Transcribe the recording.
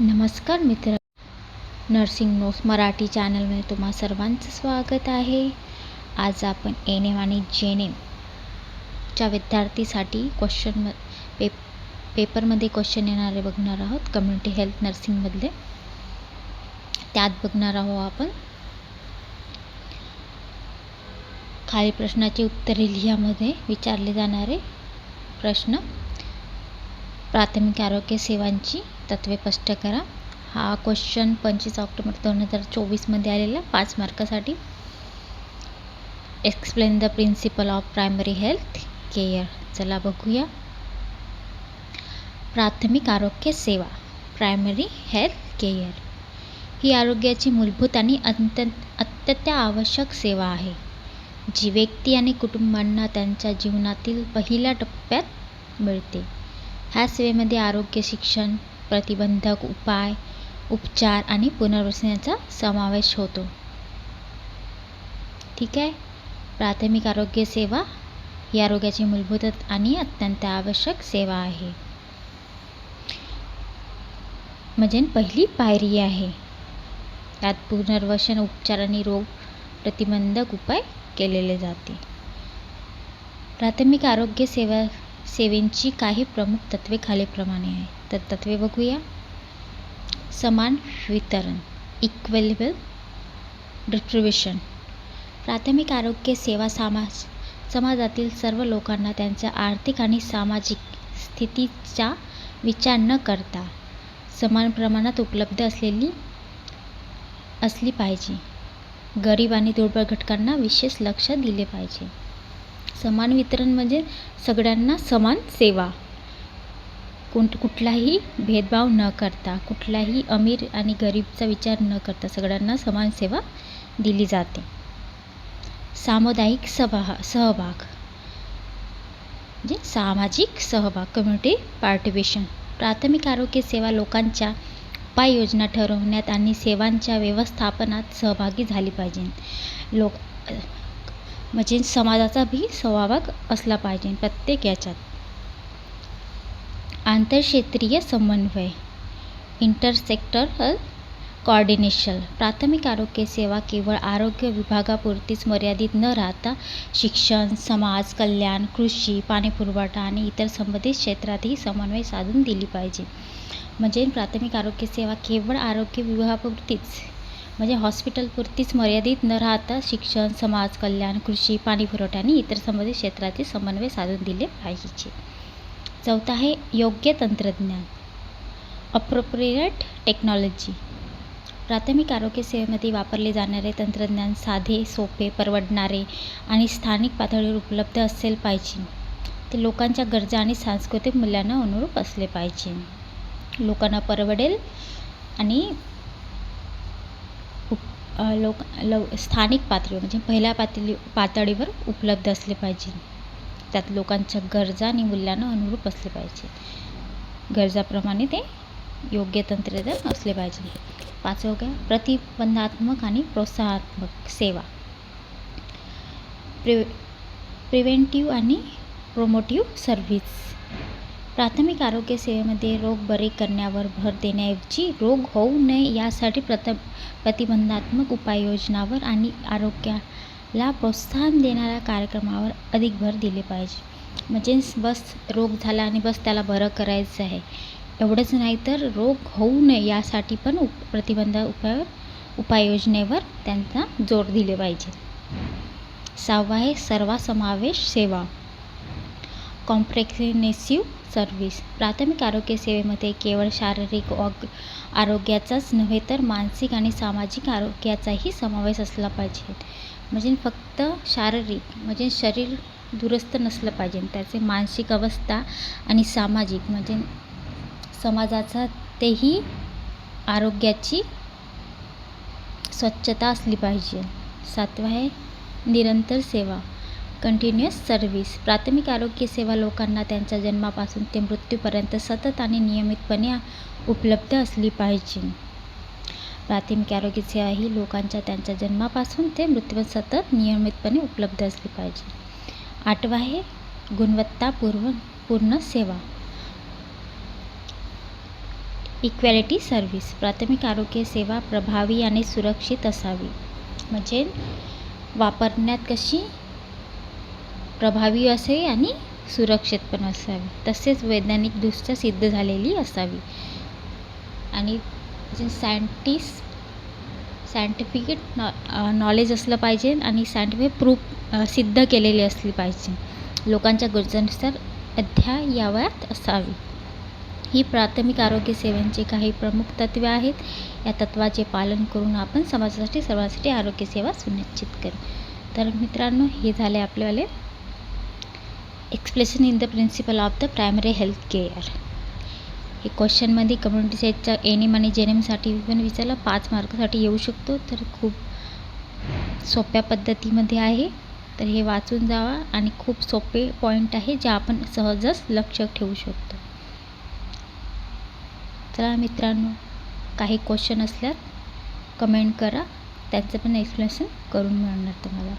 नमस्कार मित्र. Nursing notes Marathi चॅनलमध्ये तुम्हा सर्वांचं स्वागत आहे. आज आपण एन एम आणि जेन एमच्या विद्यार्थीसाठी क्वेश्चन म पे पेपरमध्ये क्वेश्चन येणारे बघणार आहोत. कम्युनिटी हेल्थ नर्सिंगमधले त्यात बघणार आहोत आपण. खालील प्रश्नाची उत्तरे लिहामध्ये विचारले जाणारे प्रश्न. प्राथमिक आरोग्य सेवांची तत्त्वे स्पष्ट करा. हा क्वेश्चन पंचवीस ऑक्टोबर दोन हजार चोवीसमध्ये आलेला पाच मार्कासाठी. Explain the principle of primary health care चला बघूया. प्राथमिक आरोग्य सेवा प्रायमरी हेल्थ केअर ही आरोग्याची मूलभूत आणि अत्यंत अत्यंत आवश्यक सेवा आहे. जी व्यक्ती आणि कुटुंबांना त्यांच्या जीवनातील पहिल्या टप्प्यात मिळते. ह्या सेवेमध्ये आरोग्य शिक्षण प्रतिबंधक उपाय उपचार आणि पुनर्वसनाचा समावेश होतो. ठीक आहे? प्राथमिक आरोग्य सेवा ही आरोग्याची मूलभूत आणि अत्यंत आवश्यक सेवा आहे. म्हणजे पहिली पायरी आहे. त्यात पुनर्वसन उपचार आणि रोग प्रतिबंधक उपाय केलेले जाते. प्राथमिक आरोग्य सेवा सेवेंची काही प्रमुख तत्त्वे खालीलप्रमाणे आहे तर तत्त्वे बघूया. समान वितरण इक्वेलेबल डिस्ट्रीब्युशन प्राथमिक आरोग्य सेवा समाज समाजातील सर्व लोकांना त्यांच्या आर्थिक आणि सामाजिक स्थितीचा विचार न करता समान प्रमाणात उपलब्ध असलेली असली पाहिजे. गरीब आणि दुर्बल घटकांना विशेष लक्ष दिले पाहिजे. समान वितरण म्हणजे सगळ्यांना समान सेवा. कोण कुठलाही भेदभाव न करता कुठलाही अमीर आणि गरीबचा विचार न करता सगळ्यांना समान सेवा दिली जाते. सामुदायिक सभा सहभाग. म्हणजे सामाजिक सहभाग कम्युनिटी पार्टिसिपेशन प्राथमिक आरोग्य सेवा लोकांच्या उपाययोजना ठरवण्यात आणि सेवांच्या व्यवस्थापनात सहभागी झाली पाहिजे. लोक म्हणजे समाजाचा भी सहभाग असला पाहिजे प्रत्येक याच्यात. आंतरक्षेत्रीय समन्वय इंटरसेक्टरल कॉर्डिनेशन प्राथमिक आरोग्य सेवा केवळ आरोग्य विभागापुरतीच मर्यादित न राहता शिक्षण समाज कल्याण कृषी पाणीपुरवठा आणि इतर संबंधित क्षेत्रातही समन्वय साधून दिली पाहिजे. म्हणजे प्राथमिक आरोग्य सेवा केवळ आरोग्य विभागापुरतीच म्हणजे हॉस्पिटलपुरतीच मर्यादित न राहता शिक्षण समाज कल्याण कृषी पाणीपुरवठा आणि इतर संबंधित क्षेत्रातील समन्वय साधून दिले पाहिजे. चौथा आहे योग्य तंत्रज्ञान. अप्रोप्रिएट टेक्नॉलॉजी प्राथमिक आरोग्य सेवेमध्ये वापरले जाणारे तंत्रज्ञान साधे सोपे परवडणारे आणि स्थानिक पातळीवर उपलब्ध असेल पाहिजे. ते लोकांच्या गरजा आणि सांस्कृतिक मूल्यांना अनुरूप असले पाहिजे. लोकांना परवडेल आणि उप लोक लव स्थानिक पातळीवर म्हणजे पहिल्या पातळी पातळीवर उपलब्ध असले पाहिजे. त्यात लोकांच्या गरजा आणि मूल्यांना अनुरूप असले पाहिजे. गरजाप्रमाणे ते योग्य तंत्रज्ञान असले पाहिजे. पाचवं काय? प्रतिबंधात्मक आणि प्रोत्साहनात्मक सेवा. प्रि प्रिव्हेंटिव्ह आणि प्रोमोटिव्ह सर्व्हिस. प्राथमिक आरोग्य सेवेमध्ये रोग बरे करण्यावर भर देण्याऐवजी रोग होऊ नये यासाठी प्रत प्रतिबंधात्मक उपाययोजनावर आणि ला प्रोत्साहन देणाऱ्या कार्यक्रमावर अधिक भर दिले पाहिजे. म्हणजे बस रोग झाला आणि बस त्याला बरं करायचं आहे. एवढंच नाही तर रोग होऊ नये यासाठी पण उप प्रतिबंध उपाय उपाययोजनेवर त्यांचा जोर दिले पाहिजे. सहावा आहे सर्वसमावेश सेवा. Comprehensive service. प्राथमिक आरोग्य सेवेमध्ये केवळ शारीरिक ऑग आरोग्याचाच नव्हे तर मानसिक आणि सामाजिक आरोग्याचाही समावेश असला पाहिजे. म्हणजे फक्त शारीरिक म्हणजे शरीर दुरुस्त नसलं पाहिजे. त्याचे मानसिक अवस्था आणि सामाजिक म्हणजे समाजाचा तेही आरोग्याची स्वच्छता असली पाहिजे. सातवा आहे निरंतर सेवा. कंटिन्युअस सर्व्हिस प्राथमिक आरोग्य सेवा लोकांना त्यांच्या जन्मापासून ते मृत्यूपर्यंत सतत आणि नियमितपणे उपलब्ध असली पाहिजे. प्राथमिक आरोग्य सेवा ही लोकांच्या त्यांच्या जन्मापासून ते मृत्यू सतत नियमितपणे उपलब्ध असली पाहिजे. आठवा आहे गुणवत्तापूर्व पूर्ण सेवा. इक्वॅलिटी सर्व्हिस प्राथमिक आरोग्य सेवा प्रभावी आणि सुरक्षित असावी. म्हणजे वापरण्यात कशी प्रभावी असे आणि सुरक्षित पण असावी. तसेच वैज्ञानिकदृष्ट्या सिद्ध झालेली असावी. आणि जे सायंटिस्ट सायंटिफिकेट नॉ नॉलेज असलं पाहिजे आणि सायंटिफिक प्रूफ सिद्ध केलेली असली पाहिजे. लोकांच्या गरजेनुसार अद्ययावत असावी. ही प्राथमिक आरोग्य सेवांची काही प्रमुख तत्त्वे आहेत. या तत्त्वाचे पालन करून आपण समाजासाठी सर्वांसाठी आरोग्यसेवा सुनिश्चित करू. तर मित्रांनो हे झाले आपलेवाले explanation in the principle of the primary health care हे क्वेश्चनमध्ये कम्युनिटी साईडच्या एनिम आणि जेनेमसाठी पण विचारलं. पाच मार्कसाठी येऊ शकतो. तर खूप सोप्या पद्धतीमध्ये आहे. तर हे वाचून जावा. आणि खूप सोपे पॉईंट आहे जे आपण सहजच लक्ष ठेवू शकतो. चला मित्रांनो काही क्वेश्चन असल्यास कमेंट करा. त्याचं पण एक्सप्लेनेशन करून मिळणार तुम्हाला.